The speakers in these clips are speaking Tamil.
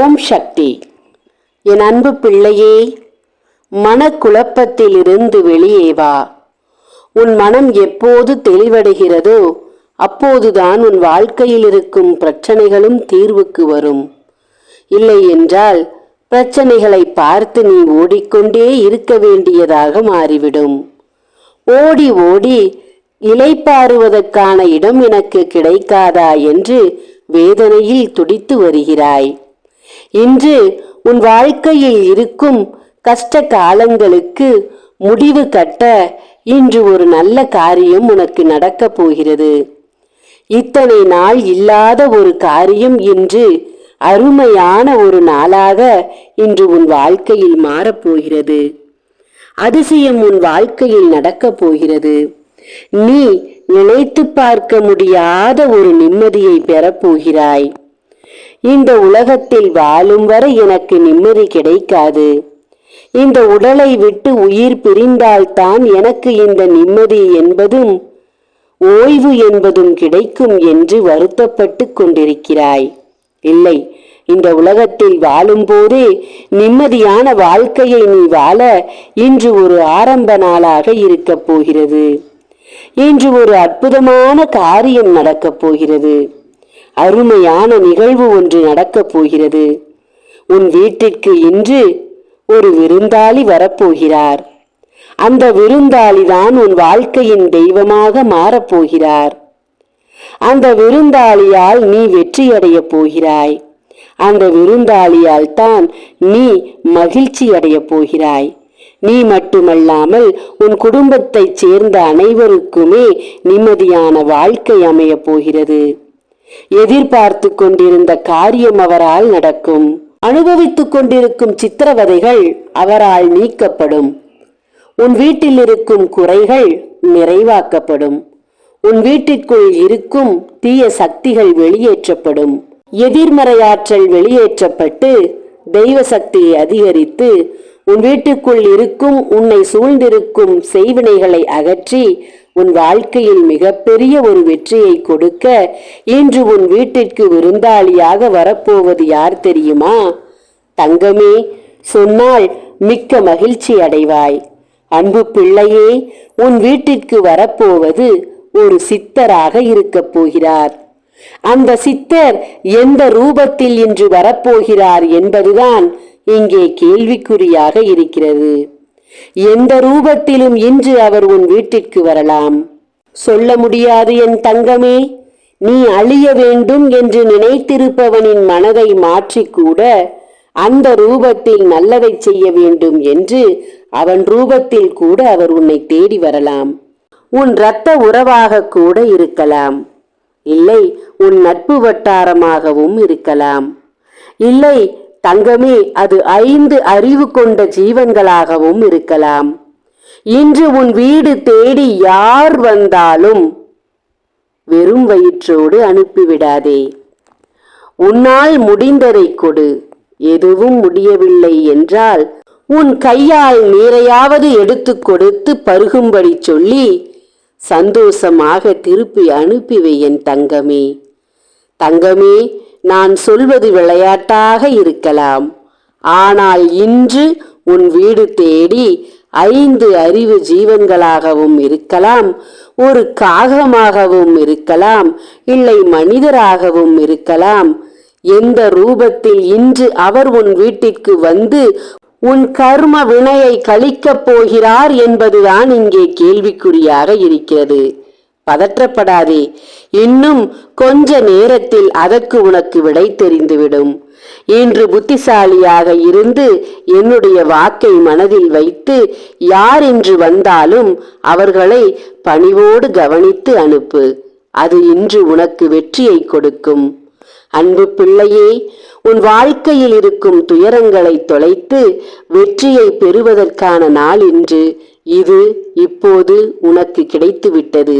ஓம் சக்தி. என் அன்பு பிள்ளையே மனக்குழப்பத்திலிருந்து வெளியே வா. உன் மனம் எப்போது தெளிவடைகிறதோ அப்போதுதான் உன் வாழ்க்கையில் இருக்கும் பிரச்சனைகளும் தீர்வுக்கு வரும். இல்லை என்றால் பிரச்சனைகளை பார்த்து நீ ஓடிக்கொண்டே இருக்க வேண்டியதாக மாறிவிடும். ஓடி ஓடி இலைப்பாறுவதற்கான இடம் எனக்கு கிடைக்காதா என்று வேதனையில் துடித்து வருகிறாய். இன்று உன் வாழ்க்கையில் இருக்கும் கஷ்ட காலங்களுக்கு முடிவு கட்ட இன்று ஒரு நல்ல காரியம் உனக்கு நடக்கப் போகிறது. இத்தனை நாள் இல்லாத ஒரு காரியம் இன்று அருமையான ஒரு நாளாக இன்று உன் வாழ்க்கையில் மாறப்போகிறது அதிசயம் உன் வாழ்க்கையில் நடக்கப் போகிறது. நீ நினைத்து பார்க்க முடியாத ஒரு நிம்மதியை பெறப்போகிறாய் இந்த உலகத்தில் வாழும் வரை எனக்கு நிம்மதி கிடைக்காது. இந்த உடலை விட்டு உயிர் பிரிந்தால்தான் எனக்கு இந்த நிம்மதி என்பதும் ஓய்வு என்பதும் கிடைக்கும் என்று வருத்தப்பட்டு கொண்டிருக்கிறாய். இல்லை இந்த உலகத்தில் வாழும்போதே நிம்மதியான வாழ்க்கையை நீ வாழ இன்று ஒரு ஆரம்ப நாளாக இருக்கப் போகிறது. இன்று ஒரு அற்புதமான காரியம் நடக்கப் போகிறது. அருமையான நிகழ்வு ஒன்று நடக்கப் போகிறது. உன் வீட்டிற்கு இன்று ஒரு விருந்தாளி வரப்போகிறார். அந்த விருந்தாளி தான் உன் வாழ்க்கையின் தெய்வமாக மாறப்போகிறார் அந்த விருந்தாளியால் நீ வெற்றியடையப் போகிறாய். அந்த விருந்தாளியால் தான் நீ மகிழ்ச்சி அடையப் போகிறாய். நீ மட்டுமல்லாமல் உன் குடும்பத்தைச் சேர்ந்த அனைவருக்குமே நிம்மதியான வாழ்க்கை அமையப் போகிறது. எதிர்பார்த்து கொண்டிருந்த காரியம் அவரால் நடக்கும். அனுபவித்துக் கொண்டிருக்கும் சித்திரவதைகள் அவரால் நீக்கப்படும். உன் வீட்டில் இருக்கும் குறைகள் நிறைவாக்கப்படும். உன் வீட்டிற்குள் இருக்கும் தீய சக்திகள் வெளியேற்றப்படும். எதிர்மறையாற்றல் வெளியேற்றப்பட்டு தெய்வ சக்தியை அதிகரித்து உன் வீட்டுக்குள் இருக்கும் உன்னை சூழ்ந்திருக்கும் செய்வினைகளை அகற்றி உன் வாழ்க்கையில் மிகப்பெரிய ஒரு வெற்றியை கொடுக்க இன்று உன் வீட்டிற்கு விருந்தாளியாக வரப்போவது யார் தெரியுமா? தங்கமே சொன்னால் மிக்க மகிழ்ச்சி அடைவாய். அன்பு பிள்ளையே உன் வீட்டிற்கு வரப்போவது ஒரு சித்தராக இருக்கப் போகிறார். அந்த சித்தர் எந்த ரூபத்தில் இன்று வரப்போகிறார் என்பதுதான் இங்கே கேள்விக்குறியாக இருக்கிறது. எந்த ரூபத்திலும் இன்று அவர் உன் வீட்டிற்கு வரலாம். சொல்ல முடியாது என் தங்கமே நீ அழிய வேண்டும் என்று நினைத்திருப்பவனின் மனதை மாற்றிக்கூட அந்த ரூபத்தில் நல்லதை செய்ய வேண்டும் என்று அவன் ரூபத்தில் கூட அவர் உன்னை தேடி வரலாம். உன் இரத்த உறவாக கூட இருக்கலாம். இல்லை உன் நட்பு வட்டாரமாகவும் இருக்கலாம். இல்லை தங்கமே அது ஐந்து அறிவு கொண்ட ஜீவன்களாகவும் இருக்கலாம். இன்று உன் வீடு தேடி யார் வந்தாலும் வெறும் வயிற்றோடு அனுப்பிவிடாதே. உன்னால் முடிந்ததை கொடு. எதுவும் முடியவில்லை என்றால் உன் கையால் நீரையாவது எடுத்து கொடுத்து பருகும்படி சொல்லி சந்தோஷமாக திருப்பி அனுப்பிவை என் தங்கமே. தங்கமே நான் சொல்வது விளையாட்டாக இருக்கலாம். ஆனால் இன்று உன் வீடு தேடி ஐந்து அறிவு ஜீவன்களாகவும் இருக்கலாம். ஒரு காகமாகவும் இருக்கலாம். இல்லை மனிதராகவும் இருக்கலாம். எந்த ரூபத்தில் இன்று அவர் உன் வீட்டிற்கு வந்து உன் கர்ம வினையை கழிக்கப் போகிறார் என்பதுதான் இங்கே கேள்விக்குறியாக இருக்கிறது. பதற்றப்படாதே. இன்னும் கொஞ்ச நேரத்தில் அதற்கு உனக்கு விடை தெரிந்துவிடும். இன்று புத்திசாலியாக இருந்து என்னுடைய வாக்கை மனதில் வைத்து யார் இன்று வந்தாலும் அவர்களை பணிவோடு கவனித்து அனுப்பு. அது இன்று உனக்கு வெற்றியை கொடுக்கும். அன்பு பிள்ளையே உன் வாழ்க்கையில் இருக்கும் துயரங்களை தொலைத்து வெற்றியை பெறுவதற்கான நாள் இன்று. இது இப்போது உனக்கு கிடைத்துவிட்டது.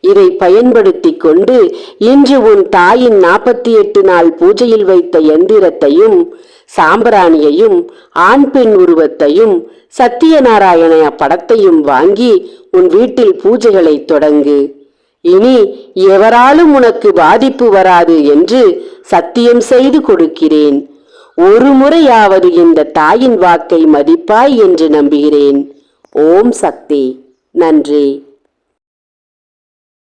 இதை பயன்படுத்தி கொண்டு இன்று உன் தாயின் நாற்பத்தி எட்டு நாள் பூஜையில் வைத்த எந்திரத்தையும் சாம்பிராணியையும் ஆண் பெண் உருவத்தையும் சத்தியநாராயண படத்தையும் வாங்கி உன் வீட்டில் பூஜைகளை தொடங்கு. இனி எவராலும் உனக்கு பாதிப்பு வராது என்று சத்தியம் செய்து கொடுக்கிறேன். ஒரு முறையாவது இந்த தாயின் வாக்கை மதிப்பாய் என்று நம்புகிறேன். ஓம் சக்தி. நன்றி.